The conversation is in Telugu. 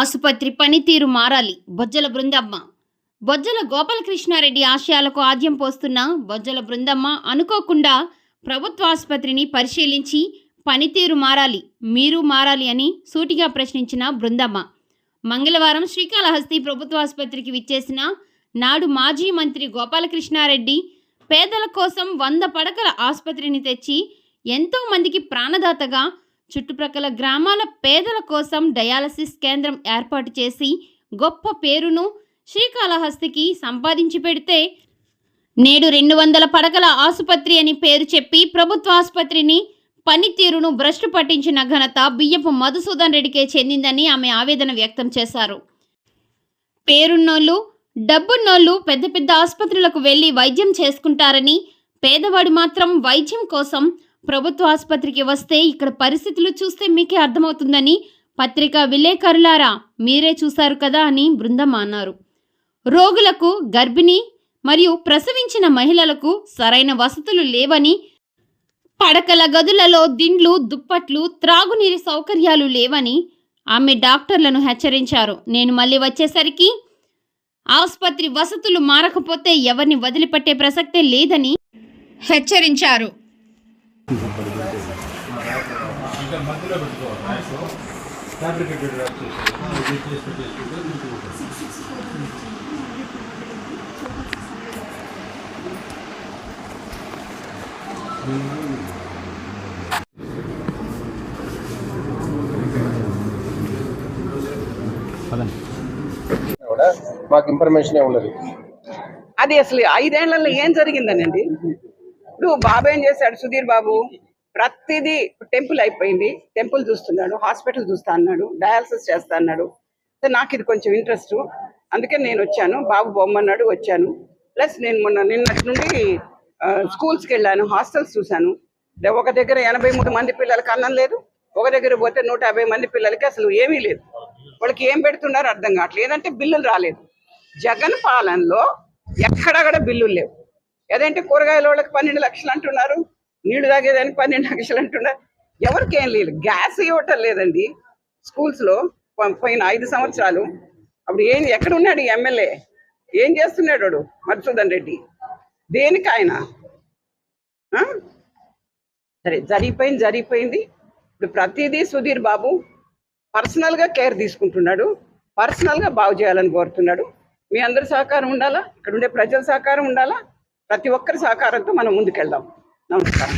ఆసుపత్రి పనితీరు మారాలి. బొజ్జల బృందమ్మ. బొజ్జల గోపాలకృష్ణారెడ్డి ఆశయాలకు ఆద్యం పోస్తున్న బొజ్జల బృందమ్మ అనుకోకుండా ప్రభుత్వ ఆసుపత్రిని పరిశీలించి పనితీరు మారాలి. మీరు మారాలి అని సూటిగా ప్రశ్నించిన బృందమ్మ. మంగళవారం శ్రీకాళహస్తి ప్రభుత్వ ఆసుపత్రికి విచ్చేసిన నాడు మాజీ మంత్రి గోపాలకృష్ణారెడ్డి పేదల కోసం వంద పడకల ఆసుపత్రిని తెచ్చి ఎంతోమందికి ప్రాణదాతగా చుట్టుప్రక్కల గ్రామాల పేదల కోసం డయాలసిస్ కేంద్రం ఏర్పాటు చేసి గొప్ప పేరును శ్రీకాళహస్తికి సంపాదించి పెడితే నేడు రెండు వందల పడకల ఆసుపత్రి అని పేరు చెప్పి ప్రభుత్వ ఆసుపత్రిని పనితీరును భ్రష్టు పట్టించిన ఘనత బియ్యపు మధుసూదన్ రెడ్డికే చెందిందని ఆమె ఆవేదన వ్యక్తం చేశారు. పేరున్నోళ్ళు డబ్బున్నోళ్ళు పెద్ద పెద్ద ఆసుపత్రులకు వెళ్ళి వైద్యం చేసుకుంటారని పేదవాడు మాత్రం వైద్యం కోసం ప్రభుత్వ ఆసుపత్రికి వస్తే ఇక్కడ పరిస్థితులు చూస్తే మీకే అర్థమవుతుందని పత్రికా విలేకరులారా మీరే చూశారు కదా అని బృందం అన్నారు. రోగులకు గర్భిణీ మరియు ప్రసవించిన మహిళలకు సరైన వసతులు లేవని పడకల గదులలో దిండ్లు దుప్పట్లు త్రాగునీరు సౌకర్యాలు లేవని ఆమె డాక్టర్లను హెచ్చరించారు. నేను మళ్ళీ వచ్చేసరికి ఆసుపత్రి వసతులు మారకపోతే ఎవరిని వదిలిపెట్టే ప్రసక్తే లేదని హెచ్చరించారు. కూడా మాకు ఇన్ఫర్మేషన్ ఉండదు. అది అసలు ఐదేళ్ళలో ఏం జరిగిందనండి? ఇప్పుడు బాబు ఏం చేశాడు? సుధీర్ బాబు ప్రతిదీ టెంపుల్ అయిపోయింది. టెంపుల్ చూస్తున్నాడు హాస్పిటల్ చూస్తా అన్నాడు డయాలసిస్ చేస్తా అన్నాడు. నాకు ఇది కొంచెం ఇంట్రెస్ట్. అందుకే నేను వచ్చాను. బాబు బొమ్మన్నాడు వచ్చాను. ప్లస్ నేను మొన్న నిన్నటి నుండి స్కూల్స్కి వెళ్ళాను హాస్టల్స్ చూశాను. ఒక దగ్గర ఎనభై మూడు మంది పిల్లలకి అన్నం లేదు. ఒక దగ్గర పోతే నూట యాభై మంది పిల్లలకి అసలు ఏమీ లేదు. వాళ్ళకి ఏం పెడుతున్నారో అర్థం కావట్లేదు. ఏదంటే బిల్లులు రాలేదు. జగన్ పాలనలో ఎక్కడక్కడ బిల్లులు లేవు. ఏదంటే కూరగాయల వాళ్ళకి పన్నెండు లక్షలు అంటున్నారు నీళ్ళు తాగేదానికి పన్నెండు లక్షలు అంటున్నారు. ఎవరికి ఏం లేదు. గ్యాస్ ఇవ్వటం లేదండి. స్కూల్స్లో పోయిన ఐదు సంవత్సరాలు అప్పుడు ఏం ఎక్కడ ఉన్నాడు ఎమ్మెల్యే? ఏం చేస్తున్నాడు వాడు? మధుసూదన్ రెడ్డి. దేనికి ఆయన? ఆ? సరే జరిగిపోయింది జరిగిపోయింది. ఇప్పుడు ప్రతిదీ సుధీర్ బాబు పర్సనల్గా కేర్ తీసుకుంటున్నాడు. పర్సనల్గా బాగు చేయాలని కోరుతున్నాడు. మీ అందరి సహకారం ఉండాలా? ఇక్కడ ఉండే ప్రజల సహకారం ఉండాలా? ప్రతి ఒక్కరి సహకారంతో మనం ముందుకెళ్దాం. నమస్కారం.